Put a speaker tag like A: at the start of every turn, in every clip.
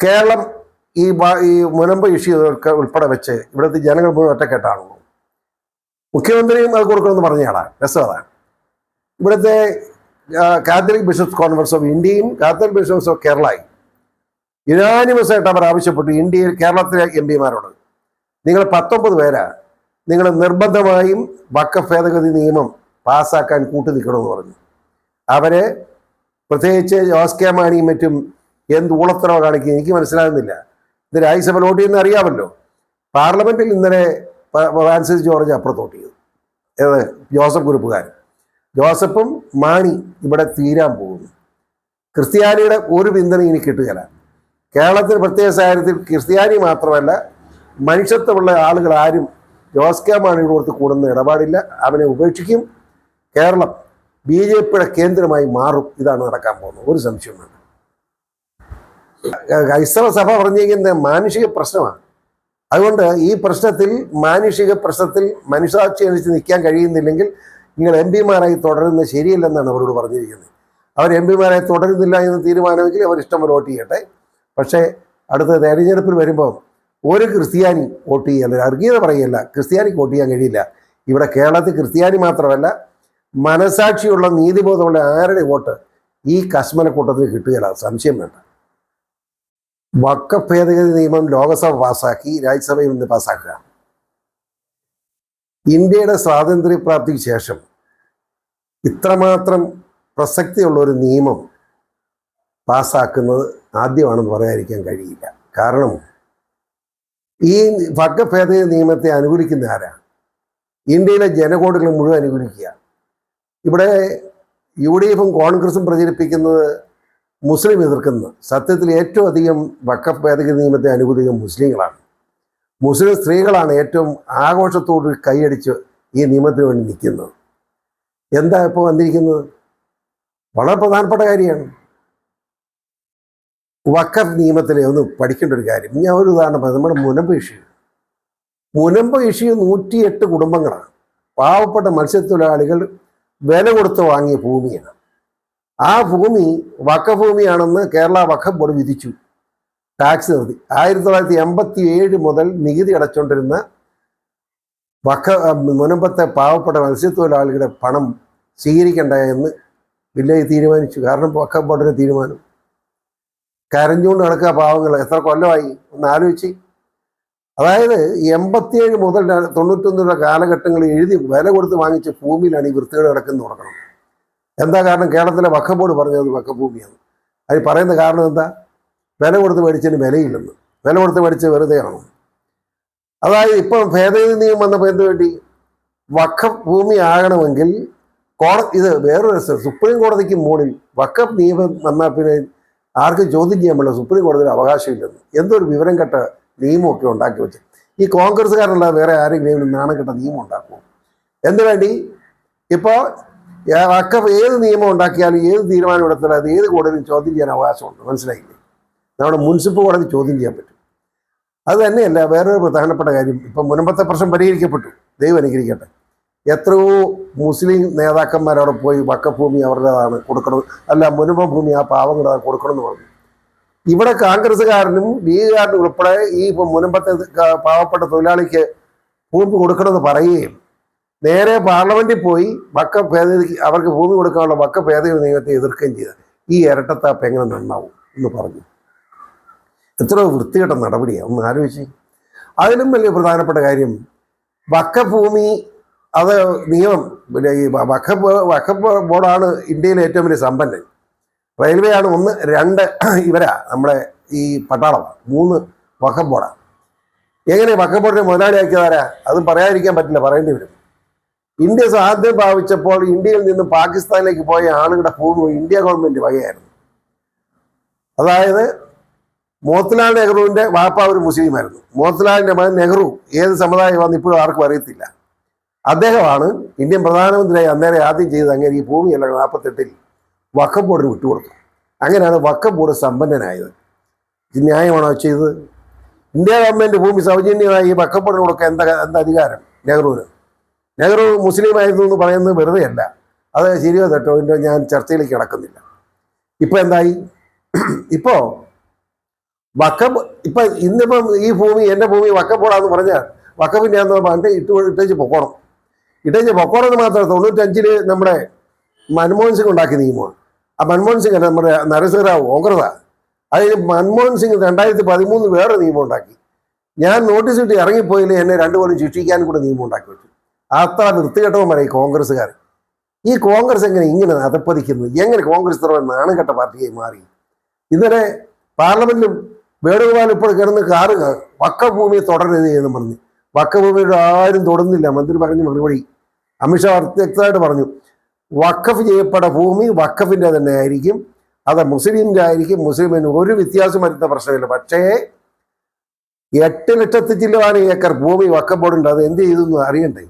A: കേരളം ഈ ഈ മുനമ്പ് ഇഷ്യൂ ഉൾപ്പെടെ വെച്ച് ഇവിടുത്തെ ജനങ്ങൾ മുഴുവൻ ഒറ്റക്കെട്ടാണുള്ളൂ. മുഖ്യമന്ത്രിയും അത് കൊടുക്കണമെന്ന് പറഞ്ഞാടാ രസം അതാണ് ഇവിടുത്തെ കാത്തലിക് ബിഷപ്സ് കോൺഫറൻസ് ഓഫ് ഇന്ത്യയും കാത്തലിക് ബിഷപ്സ് ഓഫ് കേരളയും യുനാനിമസ് ആയിട്ട് അവർ ആവശ്യപ്പെട്ടു ഇന്ത്യയിൽ കേരളത്തിലെ എം പിമാരോട്. നിങ്ങൾ പത്തൊമ്പത് പേരാ. നിങ്ങൾ നിർബന്ധമായും വക്കഫ് ഭേദഗതി നിയമം പാസ്സാക്കാൻ കൂട്ടു നിൽക്കണമെന്ന് പറഞ്ഞു. അവരെ പ്രത്യേകിച്ച് ജോസ് കെ മാണിയും മറ്റും എന്ത് ഊളത്തനോ കാണിക്കുക എനിക്ക് മനസ്സിലാകുന്നില്ല. ഇത് രാജ്യസഭ വോട്ട് ചെയ്യുന്ന അറിയാമല്ലോ. പാർലമെന്റിൽ ഇന്നലെ ഫ്രാൻസിസ് ജോർജ് അപ്പുറത്തോട്ട് ചെയ്തു. ഏത്? ജോസഫ് ഗ്രൂപ്പുകാരൻ ജോസഫും മാണി ഇവിടെ തീരാൻ പോകുന്നു. ക്രിസ്ത്യാനിയുടെ ഒരു പിന്തുണ ഇനി കിട്ടുകയില്ല. കേരളത്തിൽ പ്രത്യേക സാഹചര്യത്തിൽ ക്രിസ്ത്യാനി മാത്രമല്ല മനുഷ്യത്വമുള്ള ആളുകൾ ആരും ജോസ് കെ മാണിയുടെ കൊടുത്ത് കൂടുന്ന ഇടപാടില്ല. അവനെ ഉപേക്ഷിക്കും. കേരളം ബി ജെ പിയുടെ കേന്ദ്രമായി മാറും. ഇതാണ് നടക്കാൻ പോകുന്നത്. ഒരു സംശയം ക്രൈസ്തവ സഭ പറഞ്ഞിരിക്കുന്ന മാനുഷിക പ്രശ്നമാണ്. അതുകൊണ്ട് ഈ പ്രശ്നത്തിൽ മാനുഷിക പ്രശ്നത്തിൽ മനുഷ്യാക്ഷി അനുസരിച്ച് നിൽക്കാൻ കഴിയുന്നില്ലെങ്കിൽ നിങ്ങൾ എം പിമാരായി തുടരുന്നത് ശരിയല്ലെന്നാണ് അവരോട് പറഞ്ഞിരിക്കുന്നത്. അവർ എം പിമാരായി തുടരുന്നില്ല എന്ന് തീരുമാനമെങ്കിൽ അവർ ഇഷ്ടം പോലെ വോട്ട് ചെയ്യട്ടെ. പക്ഷേ അടുത്ത തെരഞ്ഞെടുപ്പിൽ വരുമ്പോൾ ഒരു ക്രിസ്ത്യാനി വോട്ട് ചെയ്യല്ല. വർഗീയത പറയല്ല. ക്രിസ്ത്യാനിക്ക് വോട്ട് ചെയ്യാൻ കഴിയില്ല. ഇവിടെ കേരളത്തിൽ ക്രിസ്ത്യാനി മാത്രമല്ല മനസാക്ഷിയുള്ള നീതിബോധമുള്ള ആരുടെ വോട്ട് ഈ കശ്മലക്കൂട്ടത്തിൽ കിട്ടുകയില്ല. സംശയം വേണ്ട. വക്കഫ് ഭേദഗതി നിയമം ലോകസഭ പാസാക്കി രാജ്യസഭയിൽ നിന്ന് പാസാക്കുക. ഇന്ത്യയുടെ സ്വാതന്ത്ര്യപ്രാപ്തിക്ക് ശേഷം ഇത്രമാത്രം പ്രസക്തിയുള്ള ഒരു നിയമം പാസ്സാക്കുന്നത് ആദ്യമാണെന്ന് പറയാതിരിക്കാൻ കഴിയില്ല. കാരണം ഈ വക്ക ഭേദഗതി നിയമത്തെ അനുകൂലിക്കുന്ന ആരാണ് ഇന്ത്യയിലെ ജനകോടികൾ മുഴുവൻ അനുകൂലിക്കുക. ഇവിടെ യു ഡി എഫും കോൺഗ്രസും പ്രചരിപ്പിക്കുന്നത് മുസ്ലിം എതിർക്കുന്നത് സത്യത്തിൽ ഏറ്റവും അധികം വക്കഫ് ഭേദഗതി നിയമത്തെ അനുകൂലിക്കുന്ന മുസ്ലിങ്ങളാണ്. മുസ്ലിം സ്ത്രീകളാണ് ഏറ്റവും ആഘോഷത്തോട് കൈയടിച്ച് ഈ നിയമത്തിന് വേണ്ടി നിൽക്കുന്നത്. എന്താ ഇപ്പോൾ വന്നിരിക്കുന്നത്? വളരെ പ്രധാനപ്പെട്ട കാര്യമാണ്. വക്കഫ് നിയമത്തിലെ ഒന്ന് പഠിക്കേണ്ട ഒരു കാര്യം. ഞാൻ ഒരു ഉദാഹരണം പറയാം. നമ്മുടെ മുനമ്പ് ഇഷ്യൂ മുനമ്പ് ഇഷ്യൂ നൂറ്റിയെട്ട് കുടുംബങ്ങളാണ്. പാവപ്പെട്ട മത്സ്യത്തൊഴിലാളികൾ വില കൊടുത്ത് വാങ്ങിയ ഭൂമിയാണ്. ആ ഭൂമി വക്കഭൂമിയാണെന്ന് കേരള വഖഫ് ബോർഡ് വിധിച്ചു. ടാക്സ് നിർത്തി. ആയിരത്തി തൊള്ളായിരത്തി എൺപത്തി ഏഴ് മുതൽ നികുതി അടച്ചുകൊണ്ടിരുന്ന വക്ക മുനമ്പത്തെ പാവപ്പെട്ട മത്സ്യത്തൊഴിലാളികളുടെ പണം സ്വീകരിക്കണ്ട എന്ന് വില്ലേജ് തീരുമാനിച്ചു. കാരണം വക്ക ബോർഡിന്റെ തീരുമാനം. കരഞ്ഞുകൊണ്ട് നടക്കുക പാവങ്ങൾ എത്ര കൊല്ലമായി? ഒന്ന് ആലോചിച്ച്. അതായത് എൺപത്തിയേഴ് മുതൽ തൊണ്ണൂറ്റൊന്നുള്ള കാലഘട്ടങ്ങളിൽ എഴുതി വില കൊടുത്ത് വാങ്ങിച്ച ഭൂമിയിലാണ് ഈ വൃത്തികേട് കിടക്കുന്നത് തുടങ്ങണം എന്താ കാരണം കേരളത്തിലെ വഖഫ് ബോർഡ് പറഞ്ഞത് വക്കഭൂമിയാണ്. ഭൂമിയാണ് അത് പറയുന്ന കാരണം എന്താ? വില കൊടുത്ത് മേടിച്ചതിന് വിലയില്ലെന്ന്. വില കൊടുത്ത് മേടിച്ച വെറുതെ ആണോ അതായത് ഇപ്പം ഭേദഗതി നിയമം വന്നപ്പോൾ എന്ത് വേണ്ടി വഖഫ് ഭൂമി ആകണമെങ്കിൽ കോട ഇത് വേറൊരു സുപ്രീം കോടതിക്ക് മുകളിൽ വഖഫ് നിയമം വന്നാൽ പിന്നെ ആർക്കും ചോദ്യം ചെയ്യാൻ പറ്റില്ല. സുപ്രീം കോടതിയിൽ അവകാശമില്ലെന്ന്. എന്തൊരു വിവരം കെട്ട നിയമമൊക്കെ ഉണ്ടാക്കി വെച്ചു. ഈ കോൺഗ്രസ്സുകാരനല്ലാതെ വേറെ ആരെങ്കിലും നാണം കെട്ട നിയമം ഉണ്ടാക്കുമോ? എന്ത് വേണ്ടി? ഇപ്പോൾ വക്കഫ് ഏത് നിയമം ഉണ്ടാക്കിയാലും ഏത് തീരുമാനം എടുത്താലും അത് ഏത് കോടതിയും ചോദ്യം ചെയ്യാൻ അവകാശമുണ്ട്. മനസ്സിലായില്ലേ? നമ്മുടെ മുനിസിപ്പൽ കോടതി ചോദ്യം ചെയ്യാൻ പറ്റും. അത് തന്നെയല്ല വേറൊരു പ്രധാനപ്പെട്ട കാര്യം. ഇപ്പം മുൻപത്തെ പ്രശ്നം പരിഹരിക്കപ്പെട്ടു. ദൈവം അനുഗ്രഹിക്കട്ടെ. എത്രയോ മുസ്ലിം നേതാക്കന്മാർ അവിടെ പോയി വക്കഫ് ഭൂമി അവരുടേതാണ് കൊടുക്കണം. അല്ല മുനുമ്പ ഭൂമി ആ പാവങ്ങളുടെ കൊടുക്കണം എന്ന് പറഞ്ഞു. ഇവിടെ കോൺഗ്രസ്സുകാരനും ലീഗുകാരനും ഉൾപ്പെടെ ഈ മുനമ്പത്തെ പാവപ്പെട്ട തൊഴിലാളിക്ക് ഭൂമി കൊടുക്കണമെന്ന് പറയുകയും നേരെ പാർലമെന്റിൽ പോയി വക്ക ഭേദഗതി അവർക്ക് ഭൂമി കൊടുക്കാനുള്ള വക്ക ഭേദഗതി നിയമത്തെ എതിർക്കുകയും ചെയ്ത ഈ ഇരട്ടത്താപ്പ് എങ്ങനെ നന്നാവും എന്ന് പറഞ്ഞു. എത്ര വൃത്തികെട്ട നടപടിയാണ് ഒന്ന് ആലോചിച്ച്. അതിലും വലിയ പ്രധാനപ്പെട്ട കാര്യം വക്കഭൂമി അത് നിയമം പിന്നെ ഈ വഖഫ് വഖഫ് ബോർഡാണ് ഇന്ത്യയിലെ ഏറ്റവും വലിയ സമ്പന്നൻ. റെയിൽവേ ആണ് ഒന്ന് രണ്ട് ഇവരാ നമ്മുടെ ഈ പട്ടാളം മൂന്ന് വഖഫ് ബോർഡാണ് എങ്ങനെ വഖഫ് ബോർഡിനെ മുതലാളിയാക്കിയതാരാ അതും പറയാതിരിക്കാൻ പറ്റില്ല പറയേണ്ടി വരും. ഇന്ത്യ സ്വാതന്ത്ര്യം പ്രാപിച്ചപ്പോൾ ഇന്ത്യയിൽ നിന്ന് പാകിസ്ഥാനിലേക്ക് പോയ ആളുകളുടെ ഭൂമി ഇന്ത്യ ഗവൺമെന്റ് വകയായിരുന്നു. അതായത് മോത്തിലാൽ നെഹ്റുവിന്റെ വാപ്പ ഒരു മുസ്ലിമായിരുന്നു മോത്തിലാലിന്റെ മകൻ നെഹ്റു ഏത് സമുദായമാണെന്ന് ഇപ്പോഴും ആർക്കും അറിയത്തില്ല. അദ്ദേഹമാണ് ഇന്ത്യൻ പ്രധാനമന്ത്രിയായി അന്നേരം ആദ്യം ചെയ്തത് അങ്ങനെ ഈ ഭൂമിയല്ല നാൽപ്പത്തെട്ടിൽ വക്കം ബോർഡിന് വിട്ടുകൊടുത്തു. അങ്ങനെയാണ് വക്കം ബോർഡ് സമ്പന്നനായത്. ഇത് ന്യായമാണോ ചെയ്തത്? ഇന്ത്യ ഗവൺമെന്റ് ഭൂമി സൗജന്യമായി ഈ വക്കം ബോർഡിന് കൊടുക്കാൻ എന്താ എന്താ അധികാരം നെഹ്റുവിന്? നെഹ്റു മുസ്ലിം ആയിരുന്നു എന്ന് പറയുന്നത് വെറുതെയല്ല. അത് ശരിയോ തെറ്റോ എന്റെ ഞാൻ ചർച്ചയിലേക്ക് കിടക്കുന്നില്ല. ഇപ്പൊ എന്തായി? ഇപ്പോ വക്കപ്പ് ഇപ്പൊ ഇന്നിപ്പം ഈ ഭൂമി എന്റെ ഭൂമി വക്കപ്പോടാന്ന് പറഞ്ഞാൽ വക്കപ്പിന്റെ ആണെന്ന് പറഞ്ഞിട്ട് ഇട്ട് ഇട്ടേച്ച് പൊക്കോണം. ഇട്ടേച്ച് പൊക്കോണം എന്ന് മാത്രമല്ല തൊണ്ണൂറ്റഞ്ചിൽ നമ്മുടെ മൻമോഹൻ സിംഗ് ഉണ്ടാക്കിയ നിയമമാണ്. ആ മൻമോഹൻ സിംഗ് അല്ല നമ്മുടെ നരസിംഹറാവു ഓഗ്രത അതിന് മൻമോഹൻ സിംഗ് രണ്ടായിരത്തി പതിമൂന്ന് വേറെ നിയമം ഉണ്ടാക്കി. ഞാൻ നോട്ടീസ് കിട്ടി ഇറങ്ങിപ്പോയില്ലേ എന്നെ രണ്ടു കൊല്ലം ശിക്ഷിക്കാൻ കൂടെ നിയമം ഉണ്ടാക്കി വെച്ചു. അത്ര വൃത്തികെട്ടവന്മാരെ ഈ കോൺഗ്രസ്സുകാർ ഈ കോൺഗ്രസ് എങ്ങനെ ഇങ്ങനെ അതപ്പതിക്കുന്നു എങ്ങനെ കോൺഗ്രസ് ഇത്ര നാണംകെട്ട പാർട്ടിയായി മാറി? ഇന്നലെ പാർലമെന്റിലും വേണുഗോപാൽ ഇപ്പോൾ കിടന്ന് കാറ് വക്കഭൂമിയെ തുടരരുത് എന്ന് പറഞ്ഞു. വക്കഭൂമിയുടെ ആരും തൊടുന്നില്ല. മന്ത്രി പറഞ്ഞു മറുപടി അമിത്ഷാ വ്യക്തമായിട്ട് പറഞ്ഞു. വക്കഫ് ചെയ്യപ്പെട്ട ഭൂമി വക്കഫിന്റെ തന്നെ ആയിരിക്കും. അത് മുസ്ലിമിന്റെ ആയിരിക്കും. മുസ്ലിമിന് ഒരു വ്യത്യാസം വരുന്ന പ്രശ്നമില്ല. പക്ഷേ എട്ട് ലക്ഷത്തി ചില്ലുവാണ് ഭൂമി വക്കപ്പോടുണ്ട് അത് എന്ത് ചെയ്തു എന്ന് അറിയണ്ടേ?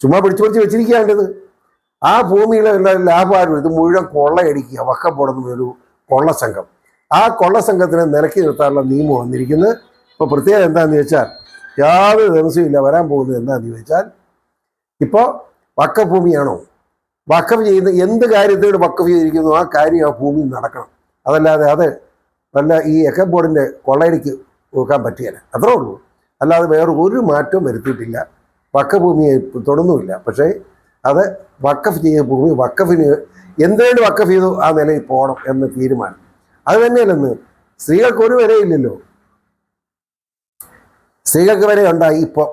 A: ചുമ്മാ പിടിച്ചു പിടിച്ച് വെച്ചിരിക്കുകയാണ്ടത് ആ ഭൂമിയിലെ എല്ലാവരും ലാഭമാരും ഇത് മുഴുവൻ കൊള്ളയടിക്കുക വക്കപ്പോടുന്ന ഒരു കൊള്ള സംഘം. ആ കൊള്ള സംഘത്തിനെ നിലക്കി നിർത്താനുള്ള നിയമം വന്നിരിക്കുന്നത് ഇപ്പോൾ പ്രത്യേകം എന്താണെന്ന് ചോദിച്ചാൽ യാതൊരു ദിവസവും ഇല്ല വരാൻ പോകുന്നത് എന്താണെന്ന് ചോദിച്ചാൽ ഇപ്പോൾ വക്കഭൂമിയാണോ? വക്കഫ് ചെയ്യുന്ന എന്ത് കാര്യത്തോട് വക്കഫ് ചെയ്തിരിക്കുന്നു? ആ കാര്യം ആ ഭൂമി നടക്കണം. അതല്ലാതെ അത് വല്ല ഈ എക്ക ബോർഡിന്റെ കൊള്ളയടിക്ക് കൊടുക്കാൻ പറ്റിയല്ല അത്രേ ഉള്ളൂ. അല്ലാതെ വേറെ ഒരു മാറ്റവും വരുത്തിയിട്ടില്ല. വക്കഭൂമിയെ തൊടുന്നുമില്ല. പക്ഷേ അത് വക്കഫ് ചെയ്ത ഭൂമി വക്കഫിന് എന്തുവേണ്ടി വക്കഫ് ചെയ്തു? ആ നിലയിൽ പോകണം എന്ന് തീരുമാനം. അത് തന്നെയല്ലെന്ന് സ്ത്രീകൾക്ക് ഒരു വിലയില്ലല്ലോ. സ്ത്രീകൾക്ക് വരെ ഉണ്ടായി ഇപ്പോൾ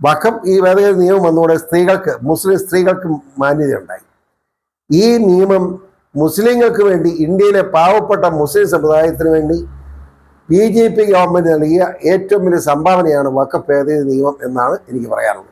A: വക്കം ഈ വേദഗതി നിയമം വന്നതോടെ സ്ത്രീകൾക്ക് മുസ്ലിം സ്ത്രീകൾക്ക് മാന്യതയുണ്ടായി ഈ നിയമം മുസ്ലിങ്ങൾക്ക് വേണ്ടി ഇന്ത്യയിലെ പാവപ്പെട്ട മുസ്ലിം സമുദായത്തിന് വേണ്ടി ബി ജെ പി ഗവൺമെന്റ് നൽകിയ ഏറ്റവും വലിയ സംഭാവനയാണ് ഭേദഗതി നിയമം എന്നാണ് എനിക്ക് പറയാറുള്ളത്